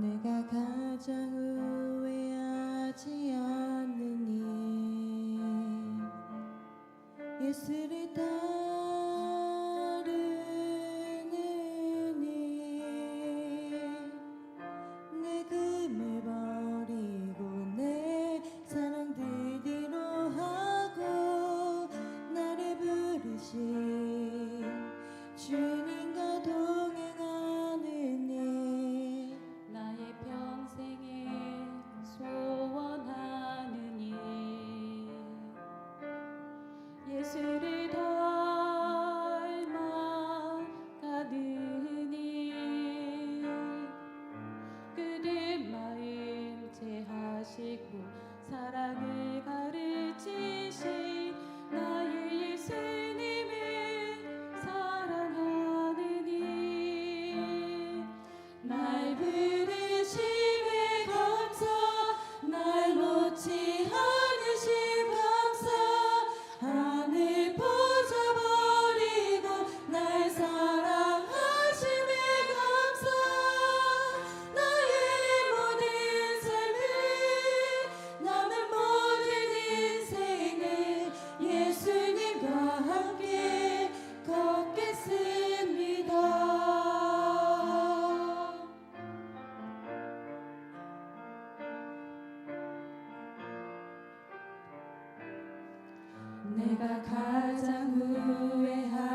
내가 가장 후회하지 않는 일. 예수를 따라 내가 가장 후회하